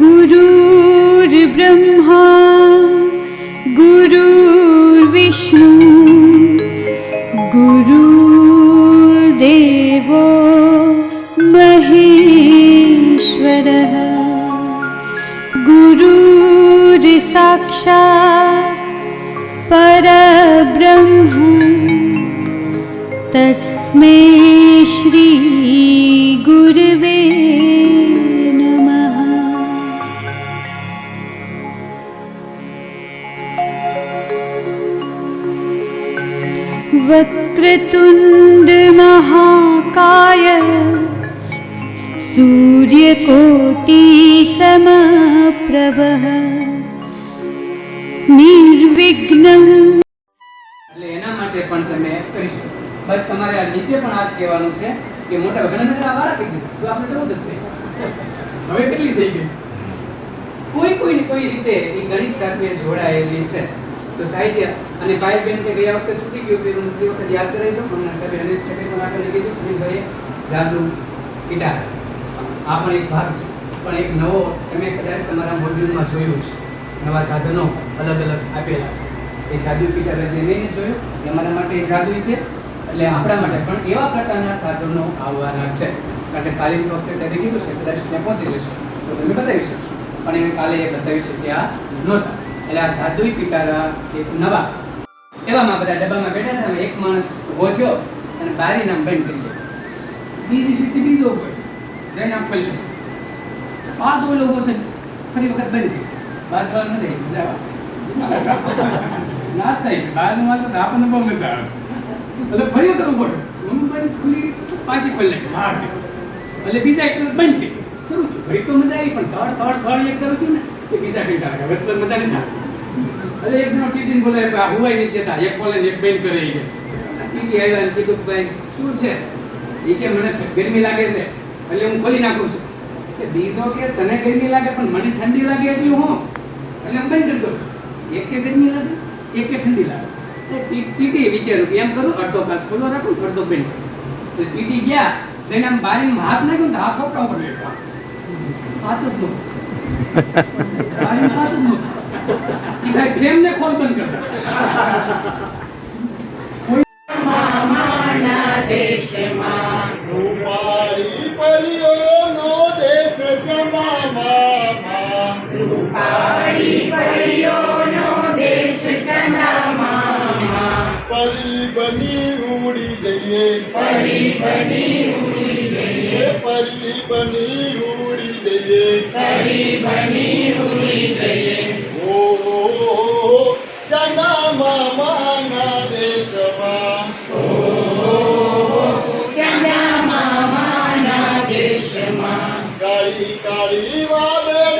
गुरुर्ब्रह्मा गुरुर्विष्णु गुरुर्देवो महेश्वरः। गुरुर्साक्षात् परब्रह्म तस्मै वक्रतुण्डमहाकाय सूर्यकोटिसमप्रभः निर्विघ्नम् એટલે એના માટે પણ તમે કરી શકો બસ તમારે આ નીચે પણ આ જ કહેવાનું છે કે મોટા ઘણા આ વાળા કીધું તો આપણે ચૌદ જ થઈ હવે કેટલી થઈ ગઈ કોઈ કોઈ ને કોઈ રીતે એ ગણિત સાથે જોડાયેલી છે તો સાહિત્ય અને ભાઈ બેન કે ગયા વખતે છૂટી ગયું તેનું એનું બીજી વખત યાદ કરાવી દો હમણાં સાહેબ સાહેબે માટે આગળ કીધું ભાઈ જાદુ ગિટાર. આ પણ એક ભાગ છે. પણ એક નવો તમે કદાચ તમારા મોડ્યુલમાં જોયું છે નવા સાધનો અલગ અલગ આપેલા છે. એ સાદુ ગિટાર જે મેં જોયું. એ અમારા માટે સાદુ છે. એટલે આપણા માટે પણ એવા પ્રકારના સાધનો આવવાના છે. કારણ કે કાલે વખતે સાહેબે કીધું છે, કદાચ ત્યાં પહોંચી જશે. તો તમે બતાવી શકશો. પણ એને કાલે એ બતાવી શક્યા નહોતા. એટલે આ સાદુ પિટારા એક નવા. એવામાં બધા ડબ્બામાં બેઠા હતા, એક માણસ ઊભો થયો અને બારી નામ બંધ કરી દીધું. બીજી સીટી બીજો ઊભો જઈને આમ ખોલી પાસ ઓલો ઊભો થઈ ફરી વખત બંધ કરી પાસ વાર નથી, આવે નાસ્તા છે બાજુમાં તો આપણને બહુ મજા આવે. એટલે ફરી વખત ઊભો થયો બંધ ખુલી પાછી ખોલી નાખી, બહાર. એટલે બીજા એક બંધ કરી શરૂ થયું. ઘડીક તો મજા આવી, પણ ધડ ધડ ધડ એક તરફ થયું ને બીજા આવે. હવે મજા નથી આવતી. એટલે એક સમય ટીટીન આ હુવાય નથી દેતા એક બોલે એક બેન કરે એ ટીટી આવ્યા ને કીધું ભાઈ, શું છે? એ કે મને ગરમી લાગે છે, એટલે હું ખોલી નાખું છું. કે બીજો કે તને ગરમી લાગે, પણ મને ઠંડી લાગે એટલે હું? એટલે હું બંધ કરી એક કે ગરમી લાગે, એક કે ઠંડી લાગે. એટલે ટી- વિચાર્યું કે એમ કરું, અડધો કાચ ખોલો, રાખું અડધો બેન તો ટીટી ગયા, જેને આમ બારીમાં હાથ નાખ્યો ને હાથ ખોટા ઉપર બેઠો. હાથ જ નો પાછું જ નો ઈ ખાલી ફ્રેમને ખોલ બંધ કરી દે રૂપાળી પરીઓનો દેશ જમામાં પરી બની ઉડી જઈએ પરી બની ઉડી જઈએ પરી બની ઉડી જઈએ પરી બની ઉડી Ivan